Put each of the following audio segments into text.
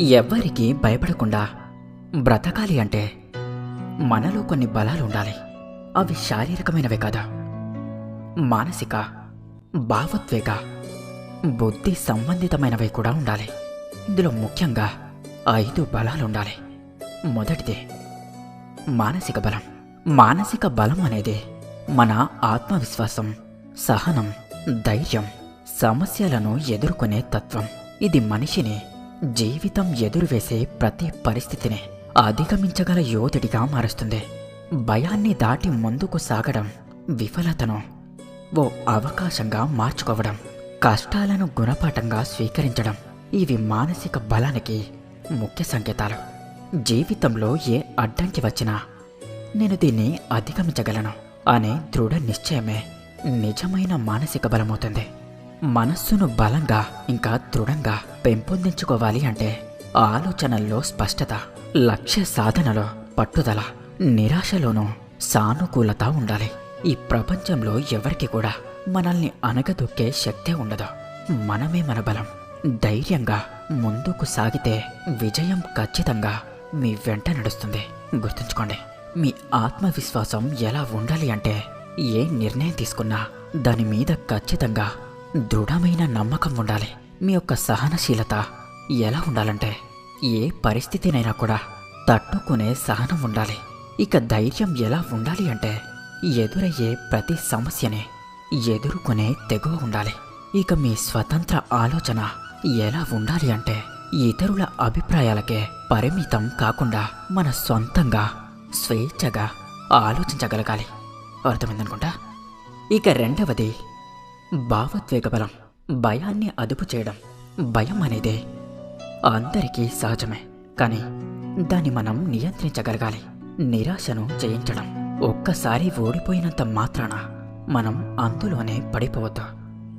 ఎవ్వరికీ భయపడకుండా బ్రతకాలి అంటే మనలో కొన్ని బలాలు ఉండాలి అవి శారీరకమైనవే కాదా. మానసిక భావోద్వేగ బుద్ధి సంబంధితమైనవి కూడా ఉండాలి. ఇందులో ముఖ్యంగా ఐదు బలాలు ఉండాలి మొదటిది మానసిక బలం. మానసిక బలం అనేది మన ఆత్మవిశ్వాసం సహనం ధైర్యం సమస్యలను ఎదుర్కొనే తత్వం. ఇది మనిషిని జీవితం ఎదురువేసే ప్రతి పరిస్థితిని అధిగమించగల యోధుడిగా మారుస్తుంది. భయాన్ని దాటి ముందుకు సాగడం విఫలతను ఓ అవకాశంగా మార్చుకోవడం కష్టాలను గుణపాఠంగా స్వీకరించడం ఇవి మానసిక బలానికి ముఖ్య సంకేతాలు. జీవితంలో ఏ అడ్డంకి వచ్చినా నేను దీన్ని అధిగమించగలను అనే దృఢ నిశ్చయమే నిజమైన మానసిక బలమవుతుంది. మనస్సును బలంగా ఇంకా దృఢంగా పెంపొందించుకోవాలి అంటే ఆలోచనల్లో స్పష్టత లక్ష్య సాధనలో పట్టుదల నిరాశలోనూ సానుకూలత ఉండాలి. ఈ ప్రపంచంలో ఎవరికి కూడా మనల్ని అనగదొక్కే శక్తే ఉండదు. మనమే మన బలం. ధైర్యంగా ముందుకు సాగితే విజయం ఖచ్చితంగా మీ వెంట నడుస్తుంది. గుర్తుంచుకోండి మీ ఆత్మవిశ్వాసం ఎలా ఉండాలి అంటే ఏ నిర్ణయం తీసుకున్నా దాని మీద ఖచ్చితంగా దృఢమైన నమ్మకం ఉండాలి. మీ యొక్క సహనశీలత ఎలా ఉండాలంటే ఏ పరిస్థితినైనా కూడా తట్టుకునే సహనం ఉండాలి. ఇక ధైర్యం ఎలా ఉండాలి అంటే ఎదురయ్యే ప్రతి సమస్యని ఎదుర్కొనే తెగువ ఉండాలి. ఇక మీ స్వతంత్ర ఆలోచన ఎలా ఉండాలి అంటే ఇతరుల అభిప్రాయాలకే పరిమితం కాకుండా మన సొంతంగా స్వేచ్ఛగా ఆలోచించగలగాలి. అర్థమైందనుకుంటా? ఇక రెండవది భావోద్వేగ బలం భయాన్ని అదుపు చేయడం భయం అనేది అందరికీ సహజమే. కానీ దాన్ని మనం నియంత్రించగలగాలి నిరాశను జయించడం. ఒక్కసారి ఓడిపోయినంత మాత్రాన మనం అందులోనే పడిపోవద్దు.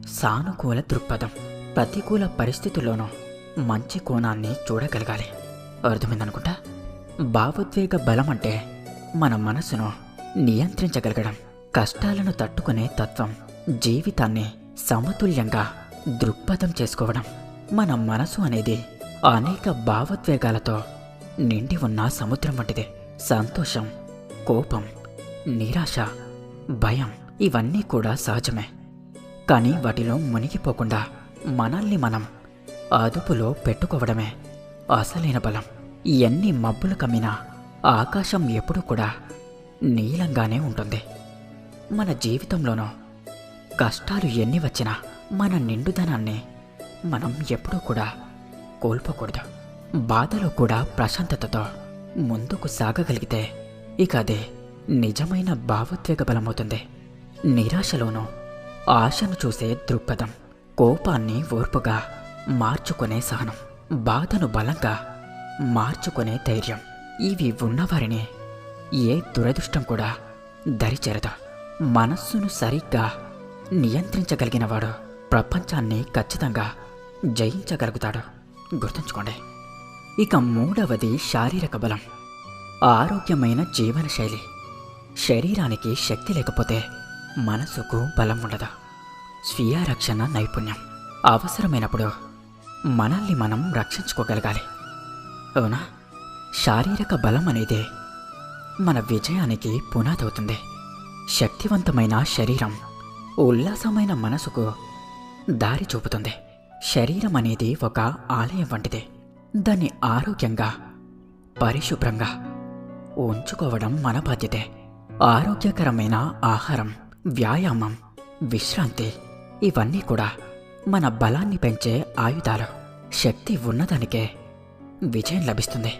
సానుకూల దృక్పథం ప్రతికూల పరిస్థితుల్లోనూ మంచి కోణాన్ని చూడగలగాలి. అర్థమైందనుకుంటా? భావోద్వేగ బలం అంటే మన మనసును నియంత్రించగలగడం కష్టాలను తట్టుకునే తత్వం జీవితాన్ని సమతుల్యంగా దృక్పథం చేసుకోవడం మన మనసు అనేది అనేక భావోద్వేగాలతో నిండి ఉన్న సముద్రం వంటిది. సంతోషం కోపం నిరాశ భయం ఇవన్నీ కూడా సహజమే. కానీ వాటిలో మునిగిపోకుండా మనల్ని మనం అదుపులో పెట్టుకోవడమే అసలైన బలం. ఎన్ని మబ్బులు కమ్మినా ఆకాశం ఎప్పుడూ కూడా నీలంగానే ఉంటుంది. మన జీవితంలోనూ కష్టాలు ఎన్ని వచ్చినా మన నిండుదనాన్ని మనం ఎప్పుడూ కూడా కోల్పోకూడదు. బాధలో కూడా ప్రశాంతతతో ముందుకు సాగగలిగితే ఇక అదే నిజమైన భావోద్వేగ బలమవుతుంది. నిరాశలోనూ ఆశను చూసే దృక్పథం కోపాన్ని ఓర్పుగా మార్చుకునే సహనం బాధను బలంగా మార్చుకునే ధైర్యం ఇవి ఉన్నవారిని ఏ దురదృష్టం కూడా దరిచేరదు. మనస్సును సరిగ్గా నియంత్రించగలిగినవాడు ప్రపంచాన్ని ఖచ్చితంగా జయించగలుగుతాడు. గుర్తుంచుకోండి ఇక మూడవది శారీరక బలం. ఆరోగ్యమైన జీవనశైలి. శరీరానికి శక్తి లేకపోతే మనసుకు బలం ఉండదు. స్వీయ రక్షణ నైపుణ్యం. అవసరమైనప్పుడు మనల్ని మనం రక్షించుకోగలగాలి. అవునా? శారీరక బలం అనేది మన విజయానికి పునాదవుతుంది శక్తివంతమైన శరీరం. ఉల్లాసమైన మనసుకు దారి చూపుతుంది. శరీరం అనేది ఒక ఆలయం వంటిది. దాన్ని ఆరోగ్యంగా పరిశుభ్రంగా ఉంచుకోవడం మన బాధ్యతే. ఆరోగ్యకరమైన ఆహారం వ్యాయామం విశ్రాంతి ఇవన్నీ కూడా మన బలాన్ని పెంచే ఆయుధాలు. శక్తి ఉన్నదానికే విజయం లభిస్తుంది.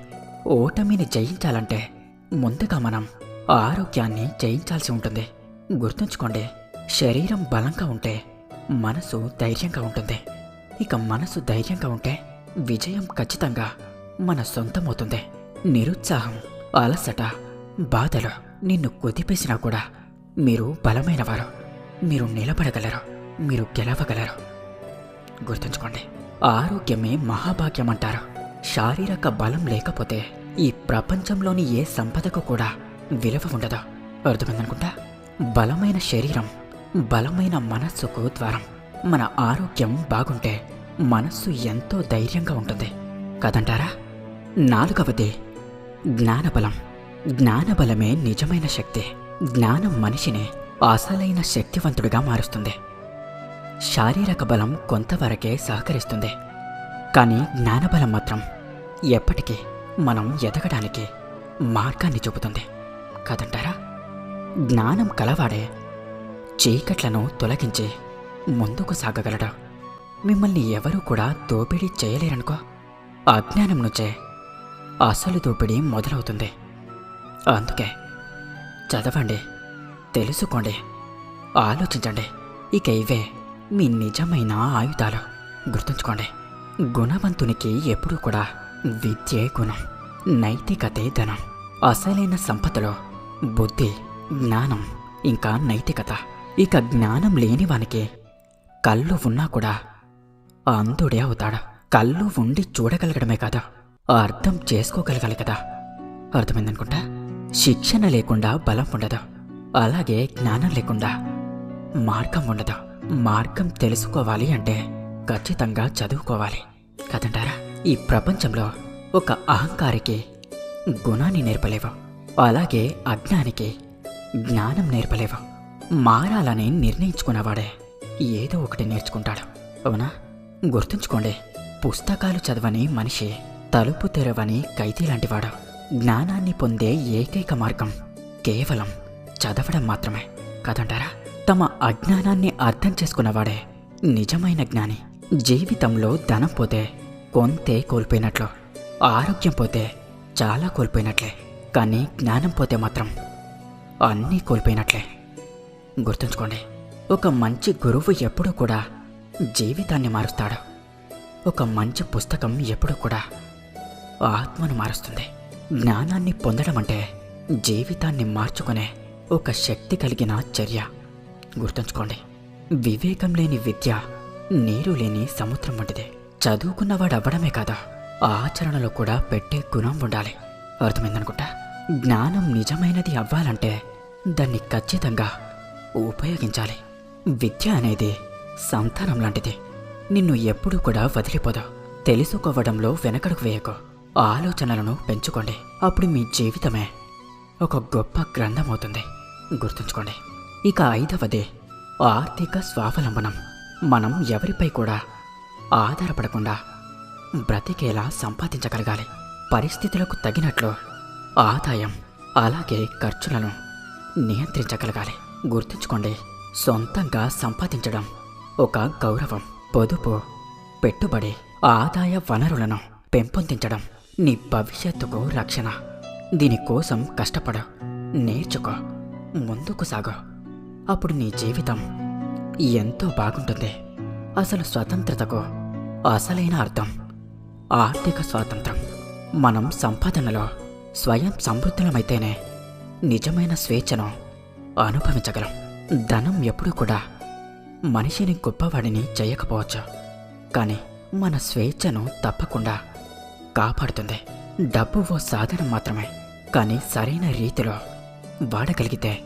ఓటమిని జయించాలంటే ముందుగా మనం ఆరోగ్యాన్ని జయించాల్సి ఉంటుంది. గుర్తుంచుకోండి శరీరం బలంగా ఉంటే మనసు ధైర్యంగా ఉంటుంది. ఇక మనసు ధైర్యంగా ఉంటే విజయం ఖచ్చితంగా మన సొంతమవుతుంది. నిరుత్సాహం అలసట బాధలు నిన్ను కొద్దిపేసినా కూడా మీరు బలమైనవారు. మీరు నిలబడగలరు మీరు గెలవగలరు. గుర్తుంచుకోండి ఆరోగ్యమే మహాభాగ్యం అంటారు. శారీరక బలం లేకపోతే ఈ ప్రపంచంలోని ఏ సంపదకు కూడా విలువ ఉండదు. అర్థమైందనుకుంటా? బలమైన శరీరం బలమైన మనస్సుకు ద్వారం. మన ఆరోగ్యం బాగుంటే మనస్సు ఎంతో ధైర్యంగా ఉంటుంది. కదంటారా? నాలుగవది జ్ఞానబలం. జ్ఞానబలమే నిజమైన శక్తి. జ్ఞానం మనిషిని అసలైన శక్తివంతుడిగా మారుస్తుంది. శారీరక బలం కొంతవరకే సహకరిస్తుంది. కానీ జ్ఞానబలం మాత్రం ఎప్పటికీ మనం ఎదగడానికి మార్గాన్ని చూపుతుంది. కదంటారా? జ్ఞానం కలవాడే చీకట్లను తొలగించి ముందుకు సాగగలడు? మిమ్మల్ని ఎవరూ కూడా దోపిడీ చేయలేరనుకో అజ్ఞానం నుంచే అసలు దోపిడీ మొదలవుతుంది. అందుకే చదవండి తెలుసుకోండి ఆలోచించండి. ఇక ఇవే మీ నిజమైన ఆయుధాలు. గుర్తుంచుకోండి గుణవంతునికి ఎప్పుడూ కూడా విద్యే గుణం నైతికతే ధనం. అసలైన సంపదలో బుద్ధి జ్ఞానం ఇంకా నైతికత. ఇక జ్ఞానం లేని వానికి కళ్ళు ఉన్నా కూడా అంధుడే అవుతాడు? కళ్ళు ఉండి చూడగలగడమే కదా? అర్థం చేసుకోగలగాలి కదా? అర్థమైందనుకుంటా? శిక్షణ లేకుండా బలం ఉండదు? అలాగే జ్ఞానం లేకుండా మార్గం ఉండదు? మార్గం తెలుసుకోవాలి అంటే ఖచ్చితంగా చదువుకోవాలి. కదంటారా? ఈ ప్రపంచంలో ఒక అహంకారికి గుణాన్ని నేర్పలేవు. అలాగే అజ్ఞానికి జ్ఞానం నేర్పలేవు. మారాలని నిర్ణయించుకున్నవాడే. ఏదో ఒకటి నేర్చుకుంటాడు. అవునా? గుర్తుంచుకోండి పుస్తకాలు చదవని మనిషి తలుపు తెరవని ఖైదీ లాంటివాడు జ్ఞానాన్ని పొందే ఏకైక మార్గం కేవలం చదవడం మాత్రమే. కదంటారా? తమ అజ్ఞానాన్ని అర్థం చేసుకున్నవాడే నిజమైన జ్ఞాని. జీవితంలో ధనం పోతే కొంతే కోల్పోయినట్లు ఆరోగ్యం పోతే చాలా కోల్పోయినట్లే. కానీ జ్ఞానం పోతే మాత్రం అన్నీ కోల్పోయినట్లే. గుర్తుంచుకోండి ఒక మంచి గురువు ఎప్పుడూ కూడా జీవితాన్ని మారుస్తాడు. ఒక మంచి పుస్తకం ఎప్పుడూ కూడా ఆత్మను మారుస్తుంది. జ్ఞానాన్ని పొందడం అంటే జీవితాన్ని మార్చుకునే ఒక శక్తి కలిగిన చర్య. గుర్తుంచుకోండి వివేకం లేని విద్య నీరు లేని సముద్రం వంటిది. చదువుకున్నవాడు అవ్వడమే కాదా ఆచరణలో కూడా పెట్టే గుణం ఉండాలి. అర్థమైందనుకుంటా? జ్ఞానం నిజమైనది అవ్వాలంటే దాన్ని ఖచ్చితంగా ఉపయోగించాలి. విద్య అనేది సంతానం లాంటిది. నిన్ను ఎప్పుడూ కూడా వదిలిపోదు. తెలుసుకోవడంలో వెనకడుగు వేయకు. ఆలోచనలను పెంచుకోండి. అప్పుడు మీ జీవితమే ఒక గొప్ప గ్రంథం అవుతుంది. గుర్తుంచుకోండి. ఇక ఐదవది ఆర్థిక స్వావలంబనం. మనం ఎవరిపై కూడా ఆధారపడకుండా బ్రతికేలా సంపాదించగలగాలి. పరిస్థితులకు తగినట్లు ఆదాయం అలాగే ఖర్చులను నియంత్రించగలగాలి. గుర్తుంచుకోండి సొంతంగా సంపాదించడం ఒక గౌరవం పొదుపు పెట్టుబడి ఆదాయ వనరులను పెంపొందించడం నీ భవిష్యత్తుకు రక్షణ. దీనికోసం కష్టపడు నేర్చుకో ముందుకు సాగు. అప్పుడు నీ జీవితం ఎంతో బాగుంటుంది. అసలు స్వతంత్రతకు అసలైన అర్థం ఆర్థిక స్వాతంత్రం. మనం సంపాదనలో స్వయం సమృద్ధులమైతేనే నిజమైన స్వేచ్ఛను అనుభవించగలం. ధనం ఎప్పుడూ కూడా మనిషిని గొప్పవాడిని చేయకపోవచ్చు. కానీ మన స్వేచ్ఛను తప్పకుండా కాపాడుతుంది. డబ్బు ఓ సాధనం మాత్రమే. కానీ సరైన రీతిలో వాడగలిగితే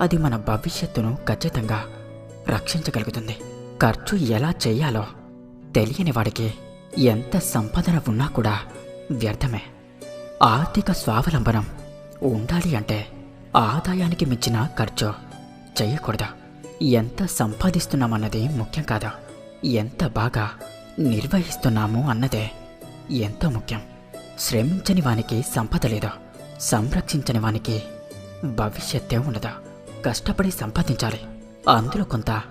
అది మన భవిష్యత్తును ఖచ్చితంగా రక్షించగలుగుతుంది. ఖర్చు ఎలా చేయాలో తెలియని వాడికి ఎంత సంపదన ఉన్నా కూడా వ్యర్థమే. ఆర్థిక స్వావలంబనం ఉండాలి అంటే ఆదాయానికి మించిన ఖర్చు చేయకూడదు. ఎంత సంపాదిస్తున్నామన్నది ముఖ్యం కాదా? ఎంత బాగా నిర్వహిస్తున్నాము అన్నదే ఎంతో ముఖ్యం? శ్రమించని వానికి సంపద లేదా? సంరక్షించని వానికి భవిష్యత్తే ఉండదు? కష్టపడి సంపాదించాలి. అందులో కొంత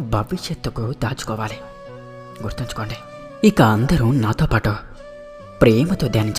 భవిష్యత్తుకు దాచుకోవాలి. గుర్తుంచుకోండి. ఇక అందరూ నాతో పాటు ప్రేమతో ధ్యానించాలి